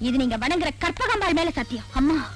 இது நீங்க வணங்குற கற்பகம்பாள் மேல சத்தியம். அம்மா.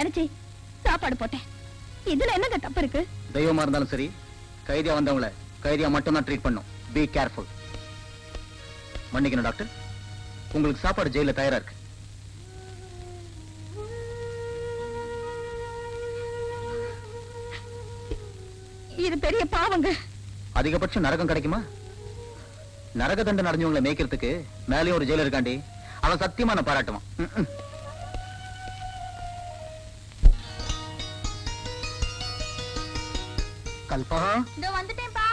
நினைச்சு சாப்பாடு போட்டேன். இதுல என்னங்க தப்பு இருக்கு? தெய்வமா இருந்தாலும் சரி கைதியா வந்தவங்கள கைதியா மட்டும் தான் ட்ரீட் பண்ணும். பி கேர்ஃபுல் மன்னிக்கணும் டாக்டர் உங்களுக்கு சாப்பாடு ஜெயில தயாரா இருக்கு. இது பெரிய பாவங்க. அதிகபட்சம் நரகம் கிடைக்குமா? நரக தண்டனை அடைஞ்சவங்களை மேய்க்கிறதுக்கு மேலேயும் ஒரு ஜெயிலர் இருக்காண்டி. அவன் சத்தியமா நான் பாராட்டுவான். கல்பகம் இதோ வந்துட்டேன்ப்பா.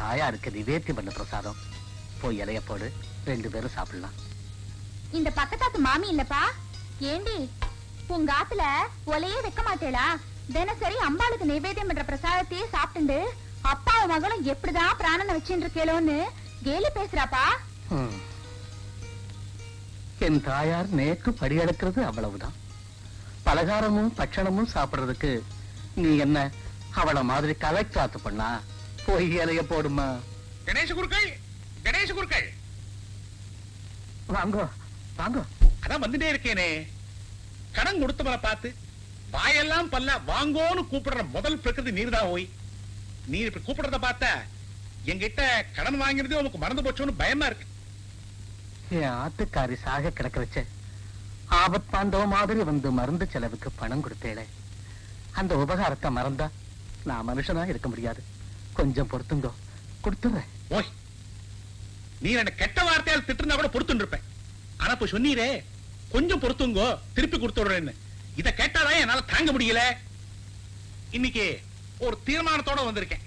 தாயாருக்கு நிவேத்தியம் பண்ண பிரசாதம். போய் இலைய போடு ரெண்டு பேரும் சாப்பிடலாம். இந்த பக்கத்தாத்து மாமி இல்லப்பா. ஏண்டி உங்க ஆத்துல ஒலையே வைக்க மாட்டேளா? தினசரி அம்பாளுக்கு நைவேத்தியம் பண்ற பிரசாதத்தையே சாப்பிட்டுண்டு அப்பாவும் மகளும் எப்படிதான் பிராணனை வச்சுட்டு இருக்கேளோன்னு கேலி பேசுறாப்பா. என் தாயார் நேற்று படியெடுக்கிறது அவ்வளவுதான். பலகாரமும் பட்சணமும் சாப்பிடுறதுக்கு நீ என்ன அவள மாதிரி கலெக்டாத்து பண்ணா? போய் இலைய போடுமா? கணேச குருக்கள் கணேச குருக்கள். வாங்கோ வாங்கோ. அதான் வந்துட்டே இருக்கேனே. கடன் கொடுத்தவரை பார்த்து வாயெல்லாம் பல்ல வாங்கோன்னு கூப்பிடுற முதல் பிரகிருதி நீர்தான் ஓய். நீர் இப்ப கூப்பிடுறத பார்த்தா என்கிட்ட கடன் வாங்கினதே உனக்கு மறந்து போச்சோன்னு பயமா இருக்கு. என் ஆத்துக்காரி சாக கிடக்க வச்ச ஆபத் பாண்டவ மாதிரி வந்து மருந்து செலவுக்கு பணம் கொடுத்தேளே. அந்த உபகாரத்தை மறந்தா நான் மனுஷனா இருக்க முடியாது. கொஞ்சம் பொறுத்துங்கோ. கொடுத்துறேன் ஓய். நீ என்ன கெட்ட வார்த்தையால் திட்டுனா கூட பொறுத்துட்டு இருப்பேன் ஆனா இப்ப சொன்னீரே கொஞ்சம் பொறுத்துங்கோ திருப்பி கொடுத்துடுறேன்னு. இத கேட்டாதான் என்னால தாங்க முடியல? இன்னைக்கு ஒரு தீர்மானத்தோட வந்திருக்கேன்.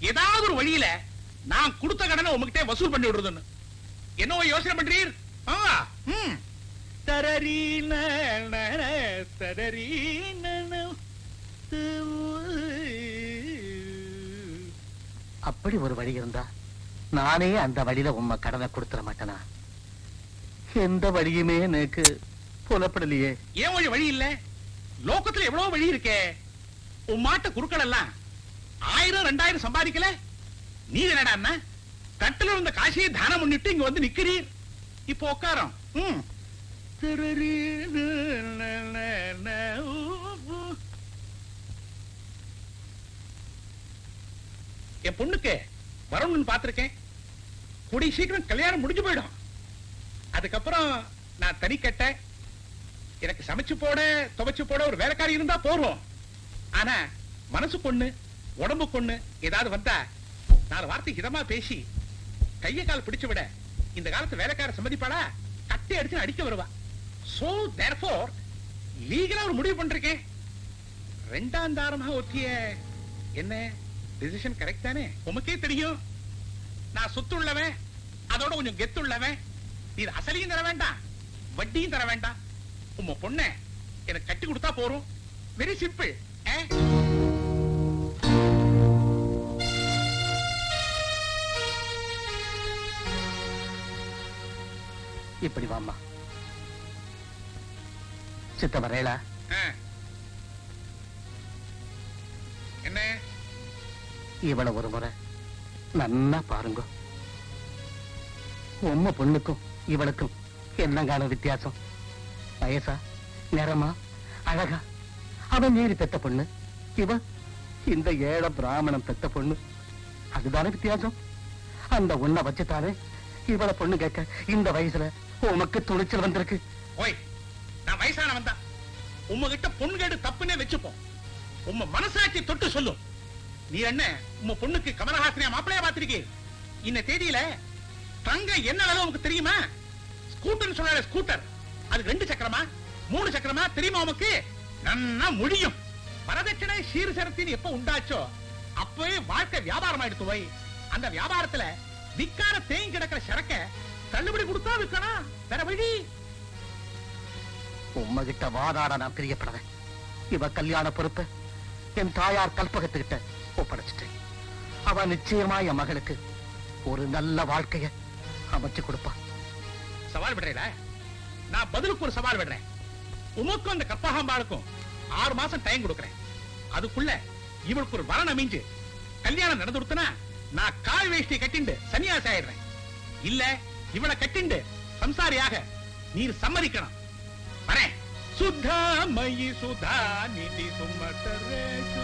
ஏதாவது ஒரு வழியில நான் கொடுத்த கடனை உங்ககிட்ட வசூல் பண்ணி விடுறதுன்னு. என்ன யோசனை பண்றீர்? ஆ, ம். தரரி ந, அப்படி ஒரு வழி இருந்தா நானே அந்த வழியில உண்மை கடனை கொடுத்துட மாட்டேனா? எந்த வழியுமே எனக்கு புலப்படலையே. ஏன் வழி வழி இல்ல? லோகத்துல எவ்வளவு வழி இருக்கே. உன் மாட்ட குறுக்கள் எல்லாம் ஆயிரம் ரெண்டாயிரம் சம்பாதிக்கல. நீ என்னடா தட்டுல இருந்த காசையே தானம் பண்ணிட்டு இங்க வந்து நிக்கிறீர். இப்போ உட்காரம். ம். திருரி ந, ந, ந, ந, ஊ, ஊ. என் பொண்ணுக்கு வரணும்னு பார்த்துருக்கேன். கூடிய சீக்கிரம் கல்யாணம் முடிஞ்சு போயிடும். அதுக்கப்புறம் நான் தனி கட்ட எனக்கு சமைச்சு போட துவைச்சு போட ஒரு வேலைக்காரி இருந்தா போறோம் ஆனா மனசு பொண்ணு உடம்பு பொண்ணு ஏதாவது வந்தா நாலு வார்த்தை இதமா பேசி கைய கால் பிடிச்சு விட இந்த காலத்து வேலைக்கார சம்மதிப்பாளா? கட்டி அடிச்சு அடிக்க வருவா. சோ தேர்ஃபோர் லீகலா ஒரு முடிவு பண்றேன் ரெண்டாம் தாரமாக ஒத்திய என்ன? டிசிஷன் கரெக்ட் தானே? உமக்கே தெரியும். நான் சொத்து உள்ளவன் அதோட கொஞ்சம் கெத்து உள்ளவன் நீ அசலையும் தர வேண்டாம் வட்டியும் தர வேண்டாம். உம்ம பொண்ண எனக்கு கட்டி கொடுத்தா போறோம். வெரி சிம்பிள் இப்படி வாம்மா. சித்த வரேளா என்ன? இவள ஒரு முறை நன்னா பாருங்க. உம்ம பொண்ணுக்கும் இவளுக்கும் என்னங்கான வித்தியாசம்? வயசா நிறமா அழகா? அவன் மீறி பெத்த பொண்ணு இவ இந்த ஏழ பிராமணம் பெத்த பொண்ணு. அதுதானே வித்தியாசம்? அந்த உன்னை வச்சுத்தானே இவள பொண்ணு கேட்க இந்த வயசுல உமக்கு துணிச்சல் வந்திருக்கு. ஓய் நான் வயசானவன் தான் உம்மகிட்ட பொண்ணு கேட்டு தப்புன்னே வச்சுப்போம். உம்ம மனசாட்சி தொட்டு சொல்லும். நீ என்ன உங்க பொண்ணுக்கு கமலஹாசனியா மாப்பிளையா பாத்திருக்கே இந்த தேதியில தங்க என்ன அளவு உனக்கு தெரியுமா? ஸ்கூட்டர் சொன்னால ஸ்கூட்டர். அது ரெண்டு சக்கரமா மூணு சக்கரமா தெரியுமா உனக்கு நன்னா முடியும் வரதட்சணை சீர்சரத்தின் எப்ப உண்டாச்சோ அப்பவே வாழ்க்கை வியாபாரம் ஆயிடுத்து போய் அந்த வியாபாரத்துல விக்கார தேங்கி கிடக்கிற சரக்க தள்ளுபடி கொடுத்தா விற்கணும் வேற வழி. உம்மகிட்ட வாதாட நான் பிரியப்படல இவ கல்யாண பொறுப்பு என் தாயார் கல்பகத்துக்கிட்ட. ஒப்படைச்சிட்டேன். அவ நிச்சயமா என் மகளுக்கு ஒரு நல்ல வாழ்க்கைய அமைச்சு கொடுப்பா. சவால் விடுறீங்களா? நான் பதிலுக்கு ஒரு சவால் விடுறேன். உமக்கும் அந்த கப்பாகாம்பாளுக்கும் ஆறு மாசம் டைம் கொடுக்குறேன். அதுக்குள்ள இவளுக்கு ஒரு வரன் அமைஞ்சு கல்யாணம் நடந்து கொடுத்தனா நான் கால் வேஷ்டி கட்டிண்டு சன்னியாசி ஆயிடுறேன். இல்ல இவளை கட்டிண்டு சம்சாரியாக நீர் சம்மதிக்கணும். வரேன். சுத்தா மயி சுதா நிதி சுமதரேஷு